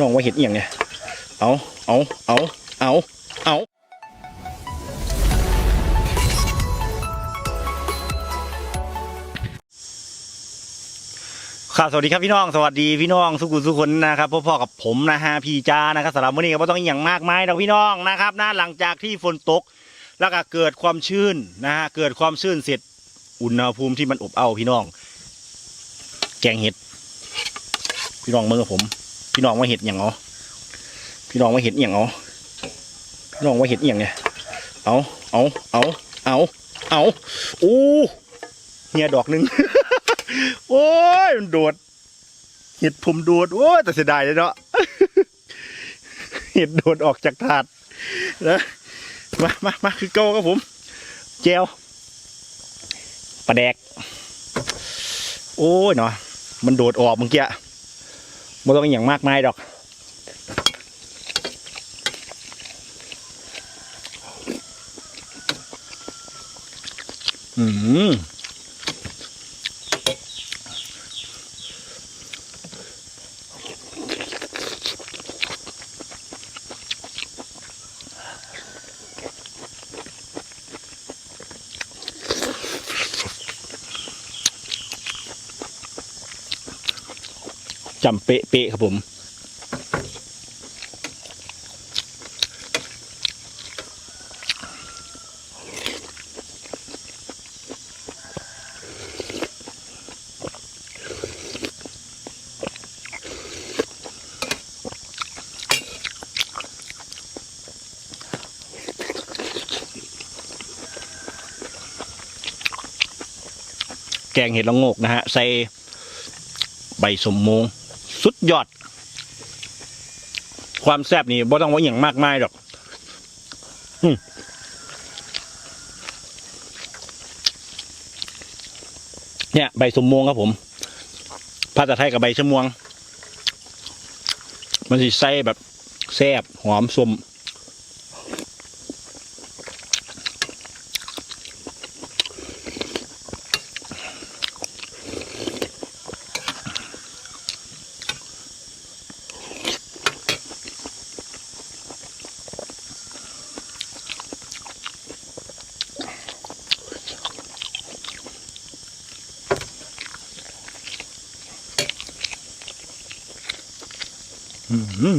น้องว่าเห็ดเอียงเนี่ย เอาเอาเอาเอาเอาครับสวัสดีครับพี่น้องสวัสดีพี่น้องสุกุสุคนนะครับพ่อๆกับผมนะฮะพี่จ้านะครับสำหรับวันนี้ก็บ่ต้องอย่างมากมายดอกพี่น้องนะครับนะหลังจากที่ฝนตก แล้วก็เกิดความชื้นนะฮะเกิดความชื้นเสร็จอุณหภูมิที่มันอบอ้าวพี่น้อง แกงเห็ด พี่น้องเมื่อผม พี่น้องว่าเห็ดอย่างเอาพี่น้องว่าเห็ดอย่างเอาพี่น้องว่าเห็ดอย่างเนี่ยเอาเอาเอาเอาเอาอู้เนี่ยดอกหนึ่งโอ้ยมันโดด เห็ดผมโดดโอ้ยแต่เสียดายเลยเนาะเห็ดโดดออกจากถาดนะมามามาคือเก้าครับผมเจลปลาแดก โอ้ยเนาะมันโดดออกเมื่อกี้ ไม่ต้องอย่างมากมายดอกอืม จำเป๊ะเป๊ะครับผม แกงเห็ดละงกนะฮะใส่ใบสมมง สุดยอด ความแซ่บนี่บ่ต้องว่าอย่างมากมายหรอกเนี่ย ใบสมโมงครับผมภาษาไทยกับใบชะมวง มันสิใส่แบบแซ่บหอมสม อืม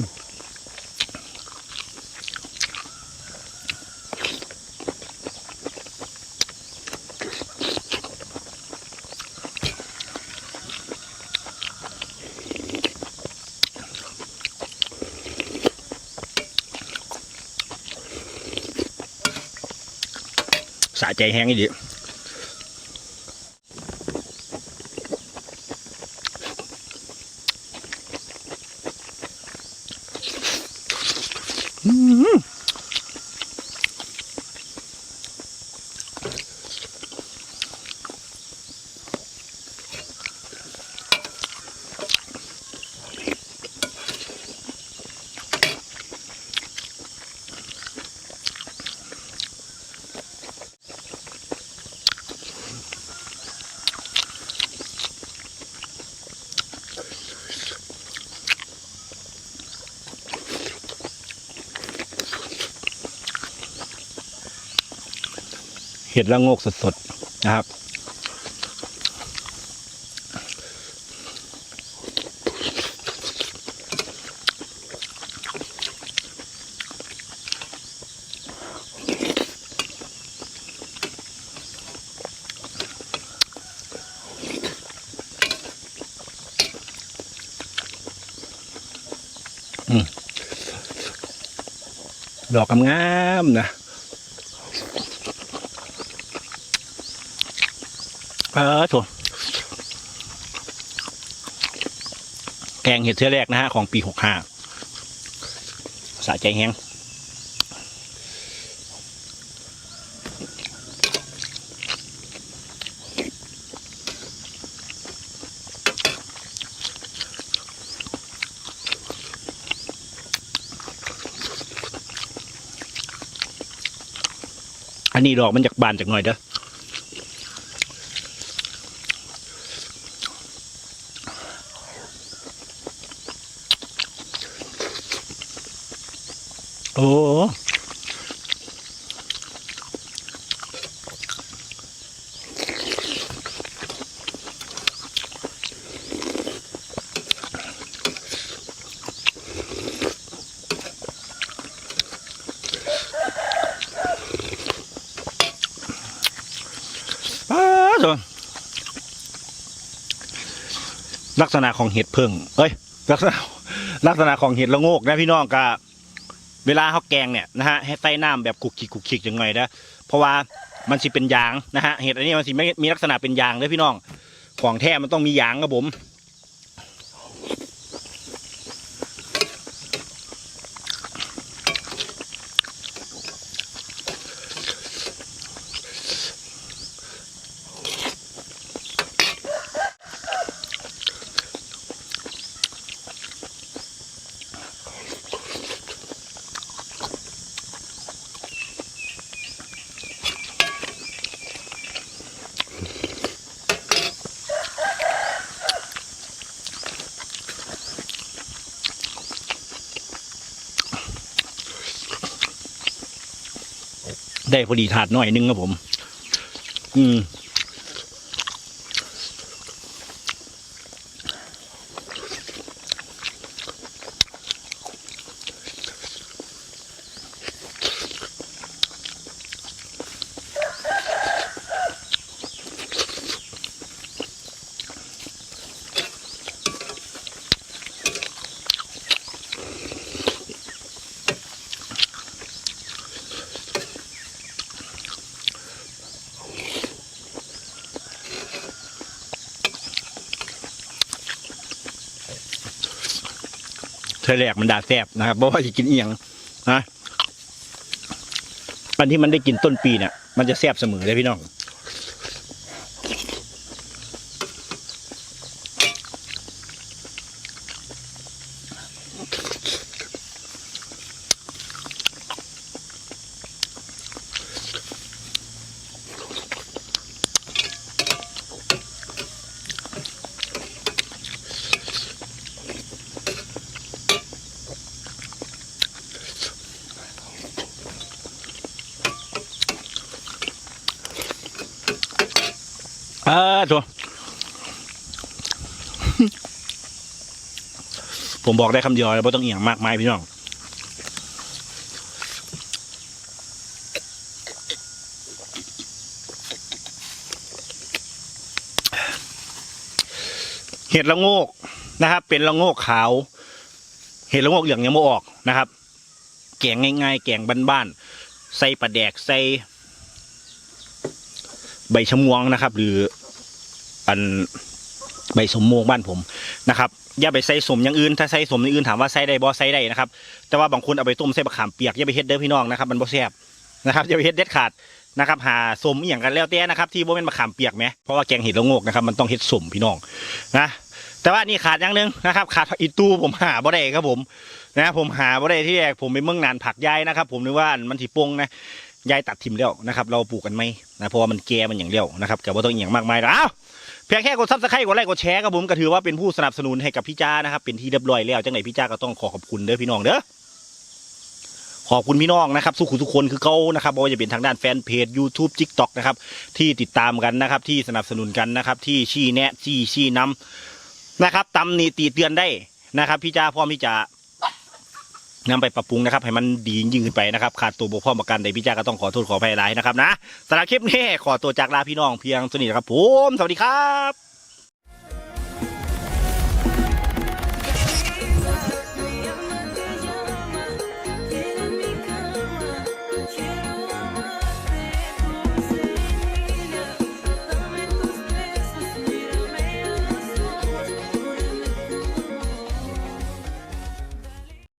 สะใจ แเห็ดละโงกสดๆนะครับดอกงามๆนะ เออโถแกงเห็ดเทือแรกนะฮะ ของปีหกห้าสะใจแห้งอันนี้ดอกมันจากบานจากหน่อยเด้อ ลักษณะของเห็ดเพิ่งเอ้ย ลักษณะลักษณะของเห็ดละโงกนะพี่น้องก็เวลาเขาแกงเนี่ยนะฮะให้ใส่น้ำแบบขุกขิกขุกขิกยังไงนะเพราะว่ามันสิเป็นยางนะฮะเห็ดอันนี้มันสิไม่มีลักษณะเป็นยางเลยพี่น้องของแท้มันต้องมียางครับผม ได้พอดีถาดหน่อยนึงครับผม อืม ธอแรกมันด่าแซบนะครับเพราะว่าจะกินเอียงนะอันที่มันได้กินต้นปีเนี่ยมันจะแซบเสมอเลยพี่น้อง เออตัวผมบอกได้คำเดียวเลยว่ต้องเอียงมากมายพี่น้องเห็ดละโงกนะครับ เป็นละโงกขาว เห็ดละโงกเหลืองยังไม่ออกนะครับ แกงง่ายๆ แกงบ้านๆใส่ปลาแดกใส่ใบชะมวงนะครับ หรือ อันใบสมโมงบ้านผมนะครับอย่าไปใส่สมอย่างอื่นถ้าใส่สมอย่างอื่นถามว่าใส่ได้บ่ใส่ได้นะครับ แต่ว่าบางคนเอาไปต้มใส่บะขามเปียกอย่าไปเฮ็ดเด้อพี่น้องนะครับมันบ่แซ่บนะครับอย่าไปเฮ็ดเด็ดขาดนะครับหาสมอย่างกันแล้วแต่นะครับที่บ่เป็นบะขามเปียกไหมเพราะว่าแกงเห็ดละงกนะครับมันต้องเฮ็ดสมพี่น้องนะแต่ว่านี่ขาดอย่างหนึงนะครับ ขาดอีตู้ผมหาบ่ได้ครับผมนะผมหาบ่ได้ที่แรกผมไปเมืองนานผักยายนะครับ ผมนึกว่ามันสิปงนะยายตัดทิมแล้วนะครับ เราปลูกกันไหมนะเพราะว่ามันแก่มันอย่างเดียวนะครับแต่ว่าต้องอย่างมากมายแล้ว เพียงแค่กดซับสไครต์กดไลค์กดแชร์ครับผมก็ถือว่าเป็นผู้สนับสนุนให้กับพี่จ้านะครับเป็นที่เรียบร้อยแล้วจังไหนพี่จ้าก็ต้องขอขอบคุณเด้อพี่น้องเด้อขอบคุณพี่น้องนะครับสุขุทุกคนคือเขานะครับไม่ว่าจะเป็นทางด้านแฟนเพจ YouTube TikTok นะครับที่ติดตามกันนะครับ ที่สนับสนุนกันนะครับ ที่ชี้แนะชี้ชี้นำนะครับตำหนิตีเตือนได้นะครับ พี่จ้าพร้อมที่จะ นำไปปรับปรุงนะครับให้มันดียิ่งขึ้นไปนะครับขาดตัวบกพร่องประกันใดพี่จ้าก็ต้องขอโทษขออภัยหลายนะครับนะสำหรับคลิปนี้ขอตัวจากลาพี่น้องเพียงสนิทครับผมสวัสดีครับ